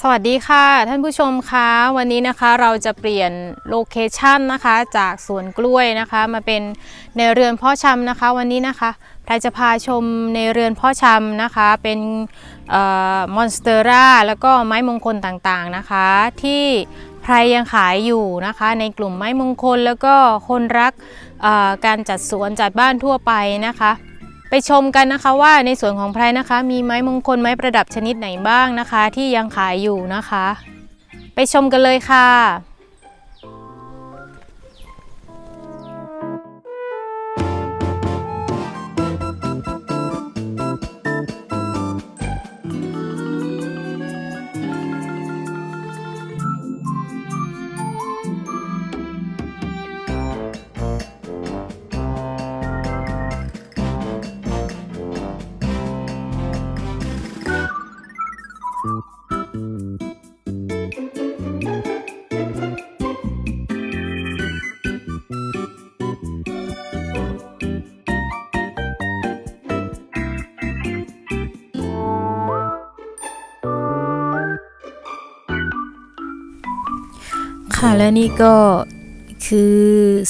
สวัสดีค่ะ ท่านผู้ชมคะวันนี้นะคะเราจะเปลี่ยนโลเคชันนะคะ จากสวนกล้วยนะคะ มาเป็นในเรือนพ่อชำนะคะ วันนี้นะคะไทยจะพาชมในเรือนพ่อชำนะคะ เป็นมอนสเตอร่าแล้วก็ไม้มงคลต่างๆนะคะ ที่ใครยังขายอยู่นะคะ ในกลุ่มไม้มงคลแล้วก็คนรักเอ่อการจัดสวนจัดบ้านทั่วไปนะคะ ไปชมกันนะคะว่าในส่วนของไพรนะคะ มีไม้มงคลไม้ประดับชนิดไหนบ้างนะคะ ที่ยังขายอยู่นะคะ ไปชมกันเลยค่ะ ค่ะและนี่ก็คือ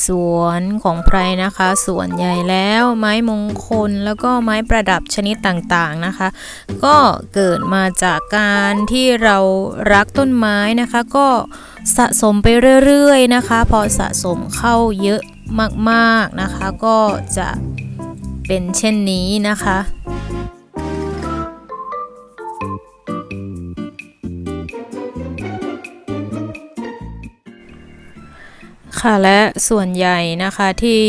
สวนของไพรนะคะ สวนใหญ่แล้วไม้มงคลแล้วก็ไม้ประดับชนิดต่างๆนะคะ ก็เกิดมาจากการที่เรารักต้นไม้นะคะ ก็สะสมไปเรื่อยๆนะคะพอสะสมเข้าเยอะมากๆนะคะ ก็จะเป็นเช่นนี้นะคะ ค่ะและส่วนใหญ่นะคะที่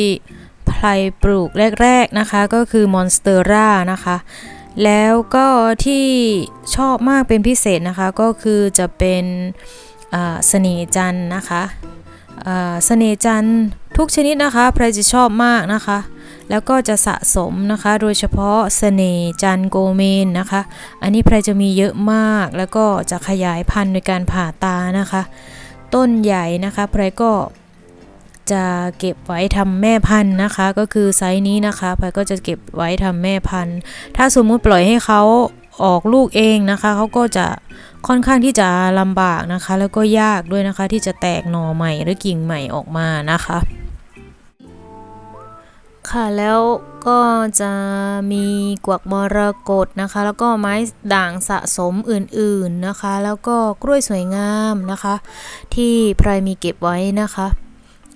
ไพรปลูกแรกๆนะคะก็คือมอนสเตอร่านะคะแล้วก็ที่ชอบมากเป็นพิเศษนะคะก็คือจะเป็นเสน่จันนะคะเสน่จันทุกชนิดนะคะไพรจะชอบมากนะคะ แล้วก็จะสะสมนะคะ โดยเฉพาะเสน่จันโกเมนนะคะ อันนี้ไพรจะมีเยอะมากแล้วก็จะขยายพันธุ์โดยการผ่าตานะคะ ต้นใหญ่นะคะไพรก็ จะเก็บไว้ทำแม่พันธุ์นะคะ ก็คือไซส์นี้นะคะไพรก็จะเก็บไว้ทำแม่พันธุ์ ถ้าสมมุติปล่อยให้เขาออกลูกเองนะคะเขาก็จะค่อนข้างที่จะลำบากนะคะ แล้วก็ยากด้วยนะคะที่จะแตกหน่อใหม่หรือกิ่งใหม่ออกมานะคะ ค่ะแล้วก็จะมีกวักมรกตนะคะ แล้วก็ไม้ด่างสะสมอื่นๆนะคะ แล้วก็กล้วยสวยงามนะคะ ที่พรมีเก็บไว้นะคะ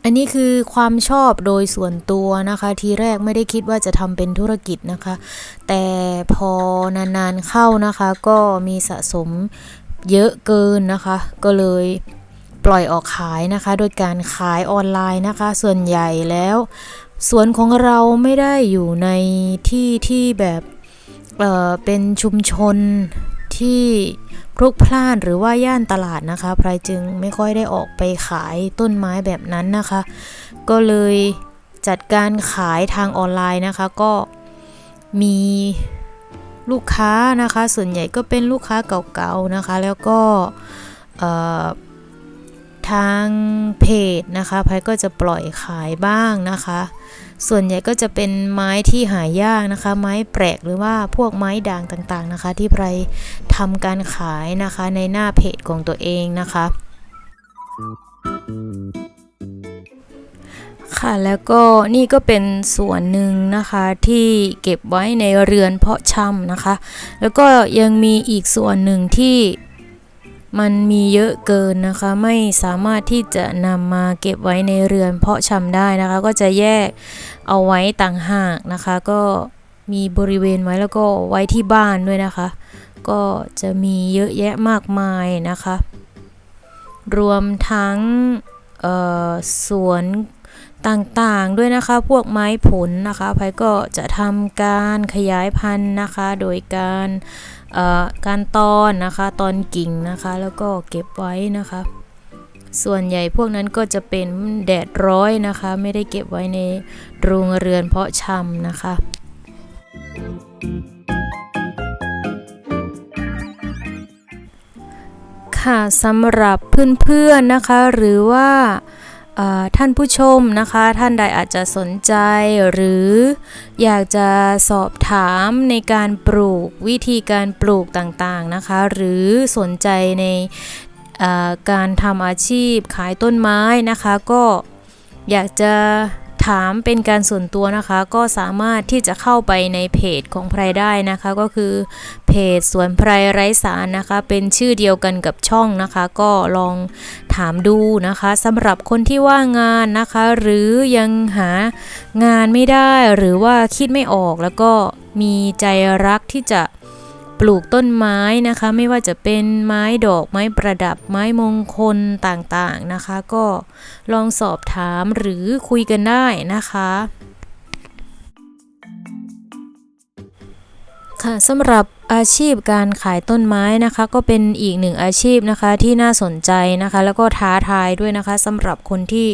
อันนี้คือความชอบโดยส่วนตัวนะคะ ทีแรกไม่ได้คิดว่าจะทำเป็นธุรกิจนะคะ แต่พอนานๆเข้านะคะ ก็มีสะสมเยอะเกินนะคะ ก็เลยปล่อยออกขายนะคะ โดยการขายออนไลน์นะคะ ส่วนใหญ่แล้วสวนของเราไม่ได้อยู่ในที่ที่แบบเเป็นชุมชน ที่พลุกพล่านหรือว่าย่านตลาดนะคะไพรจึงไม่ค่อยได้ออกไปขายต้นไม้แบบนั้นนะคะ ก็เลยจัดการขายทางออนไลน์นะคะ ก็มีลูกค้านะคะ ส่วนใหญ่ก็เป็นลูกค้าเก่าๆนะคะ แล้วก็ทางเพจนะคะไพรก็จะปล่อยขายบ้างนะคะ ส่วนใหญ่ก็จะเป็นไม้ที่หายากนะคะ ไม้แปลกหรือว่าพวกไม้ด่างต่างๆนะคะ ที่ไพรทำการขายนะคะในหน้าเพจของตัวเองนะคะ ค่ะแล้วก็นี่ก็เป็นส่วนหนึ่งนะคะที่เก็บไว้ในเรือนเพาะชำนะคะ แล้วก็ยังมีอีกส่วนหนึ่งที่ มันมีเยอะเกินนะคะ ไม่สามารถที่จะนำมาเก็บไว้ในเรือน เพาะชำได้นะคะ ก็จะแยกเอาไว้ต่างหากนะคะ ก็มีบริเวณไว้แล้วก็ไว้ที่บ้านด้วยนะคะ ก็จะมีเยอะแยะมากมายนะคะ รวมทั้งสวน ต่างๆด้วยนะคะ พวกไม้ผลนะคะไพก็จะทำการขยายพันธุ์นะคะ โดยการเอ่อการตอนนะคะตอนกิ่งนะคะ แล้วก็เก็บไว้นะคะ ส่วนใหญ่พวกนั้นก็จะเป็นแดดร้อยนะคะ ไม่ได้เก็บไว้ในโรงเรือนเพาะชำนะคะ ค่ะสำหรับเพื่อนๆนะคะหรือว่า ท่านผู้ชมนะคะ ท่านใดอาจจะสนใจหรืออยากจะสอบถามในการปลูกวิธีการปลูกต่างๆนะคะ หรือสนใจในการทำอาชีพขายต้นไม้นะคะ ก็อยากจะ ถามเป็นการส่วนตัวนะคะ ก็สามารถที่จะเข้าไปในเพจของไพรได้นะคะ ก็คือเพจสวนไพรไร้สารนะคะ เป็นชื่อเดียวกันกับช่องนะคะ ก็ลองถามดูนะคะสำหรับคนที่ว่างงานนะคะ หรือยังหางานไม่ได้หรือว่าคิดไม่ออกแล้วก็มีใจรักที่จะ ปลูกต้นไม้นะคะ ไม่ว่าจะเป็นไม้ดอกไม้ประดับไม้มงคลต่างๆนะคะ ก็ลองสอบถามหรือคุยกันได้นะคะค่ะสำหรับอาชีพการขายต้นไม้นะคะ ก็เป็นอีกหนึ่งอาชีพนะคะที่น่าสนใจนะคะ แล้วก็ท้าทายด้วยนะคะสำหรับคนที่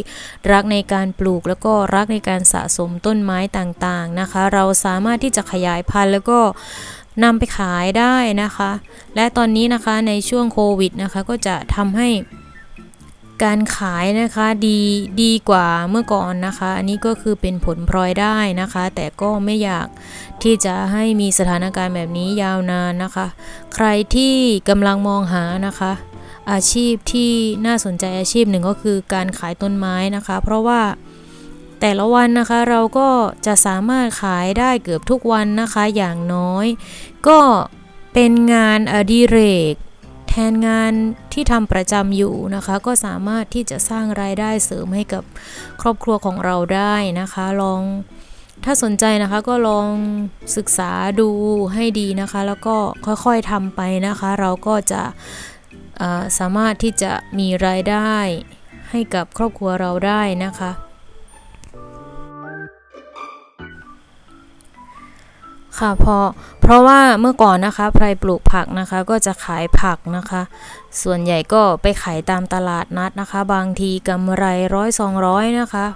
รักในการปลูก แล้วก็รักในการสะสมต้นไม้ต่างๆนะคะ เราสามารถที่จะขยายพันธุ์แล้วก็ นำไปขายได้นะคะ และตอนนี้นะคะในช่วงโควิดนะคะ ก็จะทำให้การขายนะคะดีดีกว่าเมื่อก่อนนะคะ อันนี้ก็คือเป็นผลพลอยได้นะคะ แต่ก็ไม่อยากที่จะให้มีสถานการณ์แบบนี้ยาวนานนะคะ ใครที่กำลังมองหานะคะ อาชีพที่น่าสนใจอาชีพหนึ่งก็คือการขายต้นไม้นะคะ เพราะว่า แต่ละวันนะคะเราก็จะสามารถขายได้เกือบทุกวันนะคะอย่างน้อย ก็เป็นงานอดิเรก แทนงานที่ทำประจำอยู่นะคะ ก็สามารถที่จะสร้างรายได้เสริมให้กับครอบครัวของเราได้นะคะ ลองถ้าสนใจนะคะก็ลองศึกษาดูให้ดีนะคะ แล้วก็ค่อยๆทำไปนะคะ เราก็จะสามารถที่จะมีรายได้ให้กับครอบครัวเราได้นะคะ ค่ะเพราะเพราะว่าเมื่อก่อนนะคะไพรปลูกผักนะคะก็จะขายผักนะคะ ส่วนใหญ่ก็ไปขายตามตลาดนัดนะคะ บางทีกำไรร้อยสองร้อยนะคะ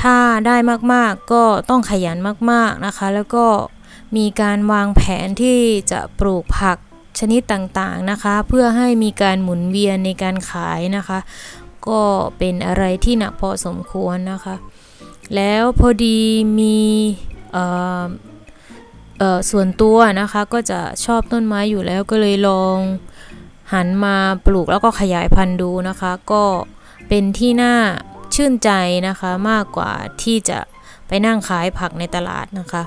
ถ้าได้มากๆก็ต้องขยันมากๆนะคะ แล้วก็มีการวางแผนที่จะปลูกผักชนิดต่างๆนะคะ เพื่อให้มีการหมุนเวียนในการขายนะคะ ก็เป็นอะไรที่หนักพอสมควรนะคะ แล้วพอดีมี เอ่อเอ่อส่วนตัวนะคะก็จะชอบต้นไม้อยู่แล้วก็เลยลองหันมาปลูกแล้วก็ขยายพันธุ์ดูนะคะ ก็เป็นที่น่าชื่นใจนะคะมากกว่าที่จะไปนั่งขายผักในตลาดนะคะ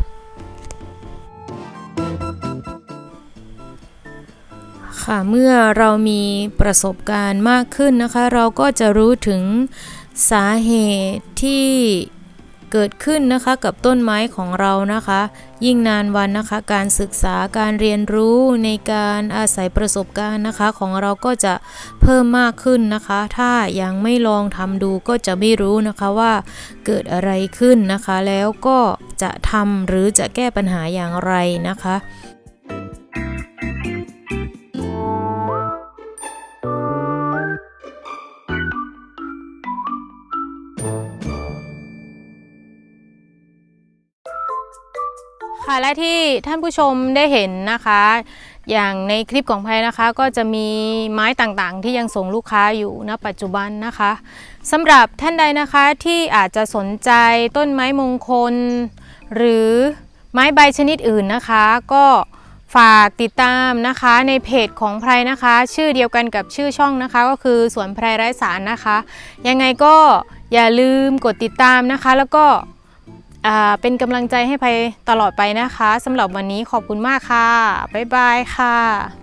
ค่ะเมื่อเรามีประสบการณ์มากขึ้นนะคะ เราก็จะรู้ถึงสาเหตุที่ เกิดขึ้นนะคะกับต้นไม้ของเรานะคะ ยิ่งนานวันนะคะ การศึกษาการเรียนรู้ในการอาศัยประสบการณ์นะคะ ของเราก็จะเพิ่มมากขึ้นนะคะ ถ้ายังไม่ลองทำดูก็จะไม่รู้นะคะว่าเกิดอะไรขึ้นนะคะ แล้วก็จะทำหรือจะแก้ปัญหาอย่างไรนะคะ ค่ะและที่ท่านผู้ชมได้เห็นนะคะ อย่างในคลิปของไพนะคะก็จะมีไม้ต่างๆ ที่ยังส่งลูกค้าอยู่ณปัจจุบันนะคะสำหรับท่านใดนะคะที่อาจจะสนใจต้นไม้มงคล หรือไม้ใบชนิดอื่นนะคะ ก็ฝากติดตามนะคะในเพจของไพรนะคะ ชื่อเดียวกันกับชื่อช่องนะคะ ก็คือสวนไพรไร้สารนะคะ ยังไงก็อย่าลืมกดติดตามนะคะ แล้วก็ เป็นกำลังใจให้ภัยตลอดไปนะคะสำหรับวันนี้ขอบคุณมากค่ะ บ๊ายบายค่ะ